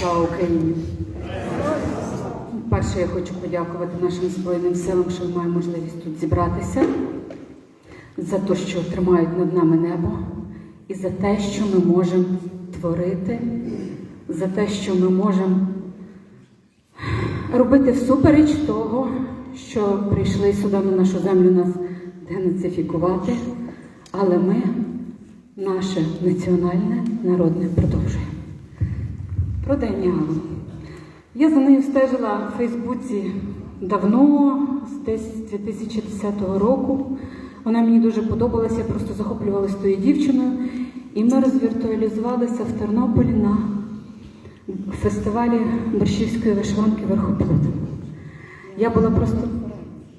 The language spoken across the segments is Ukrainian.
Слава Україні! Перше, я хочу подякувати нашим Збройним силам, що ми маємо можливість тут зібратися, за те, що тримають над нами небо, і за те, що ми можемо творити, за те, що ми можемо робити всупереч того, що прийшли сюди на нашу землю нас денацифікувати, але ми наше національне народне продовжуємо. Про Даніалу. Я за нею стежила в Фейсбуці давно, з 2010 року. Вона мені дуже подобалася, я просто захоплювалася тою дівчиною. І ми розвіртуалізувалися в Тернополі на фестивалі борщівської вишиванки Верхоплод. Я була просто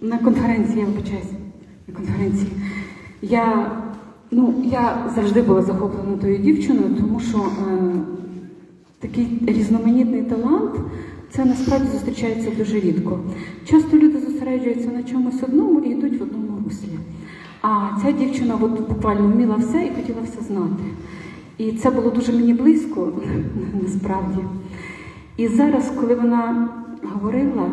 на конференції, я вибачаюся, на конференції. Я, ну, я завжди була захоплена тою дівчиною, тому що е, такий різноманітний талант це насправді зустрічається дуже рідко. Часто люди зосереджуються на чомусь одному і йдуть в одному руслі. А ця дівчина от буквально вміла все і хотіла все знати. І це було дуже мені близько, насправді. І зараз, коли вона говорила,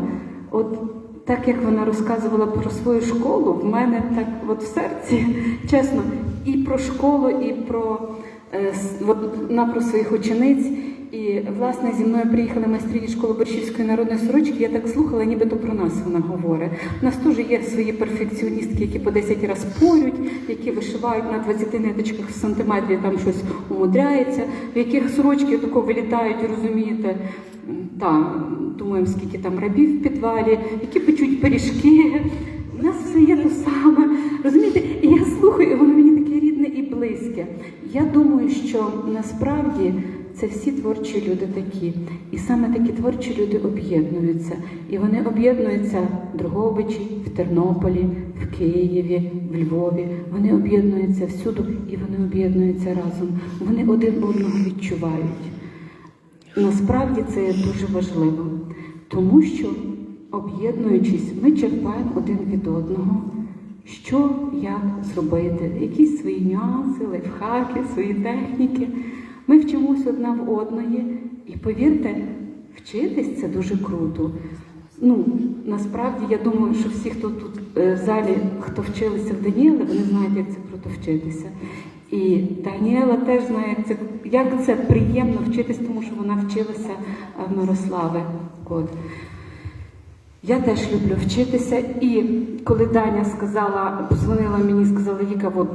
от так як вона розказувала про свою школу, в мене так от в серці, чесно, і про школу, і про, е, вона про своїх учениць. І, власне, зі мною приїхали майстрині школи Борщівської народної сорочки. Я так слухала, нібито про нас вона говорить. У нас теж є свої перфекціоністки, які по 10 разів порють, які вишивають на 20 ниточках в сантиметрі, там щось умудряється, в яких сорочки тако вилітають, розумієте, та, думаємо, скільки там рабів в підвалі, які печуть пиріжки. У нас все є те саме. Розумієте? І я слухаю, і воно мені таке рідне і близьке. Я думаю, що насправді це всі творчі люди такі. І саме такі творчі люди об'єднуються. І вони об'єднуються в Дрогобичі, в Тернополі, в Києві, в Львові. Вони об'єднуються всюди і вони об'єднуються разом. Вони один одного відчувають. Насправді це дуже важливо, тому що, об'єднуючись, ми черпаємо один від одного, що як зробити, якісь свої нюанси, лайфхаки, свої техніки. Ми вчимось одна в одної, і повірте, вчитись це дуже круто. Ну, насправді я думаю, що всі, хто тут е, в залі, хто вчилися в Даніеле, вони знають, як це круто вчитися. І Даніела теж знає, як це, як це приємно вчитись, тому що вона вчилася е, в Мирослави. От. Я теж люблю вчитися. І коли Даня сказала, позвонила мені, сказала, Віка, от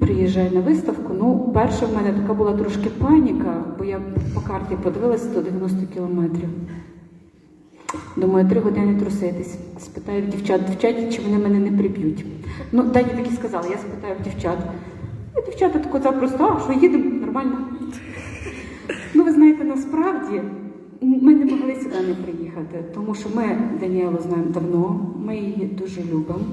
приїжджай на виставку. Ну, перша в мене така була трошки паніка, бо я по карті подивилася 190 кілометрів. Думаю, три години труситись. Спитаю дівчат в чи вони мене не приб'ють. Ну, Даня так і сказала, я спитаю дівчат. І дівчата тако запросто, а що їдемо нормально. Ну, ви знаєте, насправді ми не могли сюди не приїхати, тому що ми Даніелу знаємо давно, ми її дуже любимо.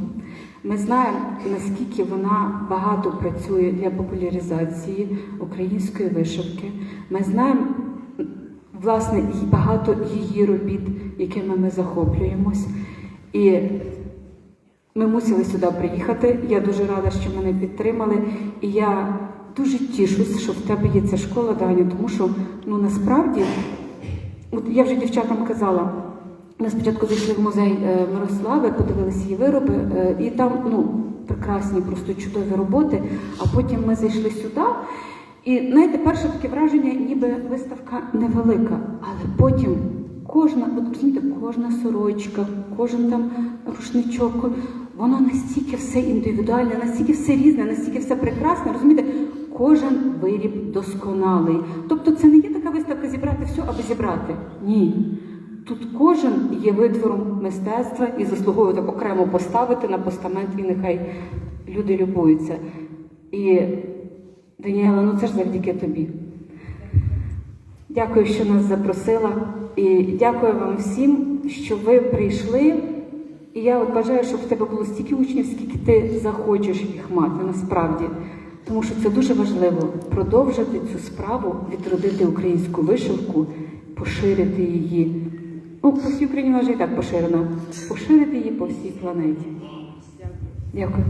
Ми знаємо, наскільки вона багато працює для популяризації української вишивки. Ми знаємо, власне, багато її робіт, якими ми захоплюємось. І ми мусили сюди приїхати. Я дуже рада, що мене підтримали. І я дуже тішусь, що в тебе є ця школа, Даня, тому що ну насправді, от я вже дівчатам казала. Ми спочатку зайшли в музей е, Мирослави, подивилися її вироби, е, і там ну, прекрасні, просто чудові роботи. А потім ми зайшли сюди. І знаєте, перше таке враження, ніби виставка невелика, але потім кожна, от розумієте, кожна сорочка, кожен там рушничок, воно настільки все індивідуальне, настільки все різне, настільки все прекрасне, розумієте, кожен виріб досконалий. Тобто це не є зібрати все, аби зібрати. Ні. Тут кожен є витвором мистецтва і заслуговує так окремо поставити на постамент, і нехай люди любуються. І Даніела, ну це ж завдяки тобі. Дякую, що нас запросила. І дякую вам всім, що ви прийшли. І я от бажаю, щоб в тебе було стільки учнів, скільки ти захочеш їх мати насправді. Тому що це дуже важливо продовжити цю справу, відродити українську вишивку, поширити її. Ну, по всій Україні вже і так поширена. Поширити її по всій планеті. Дякую.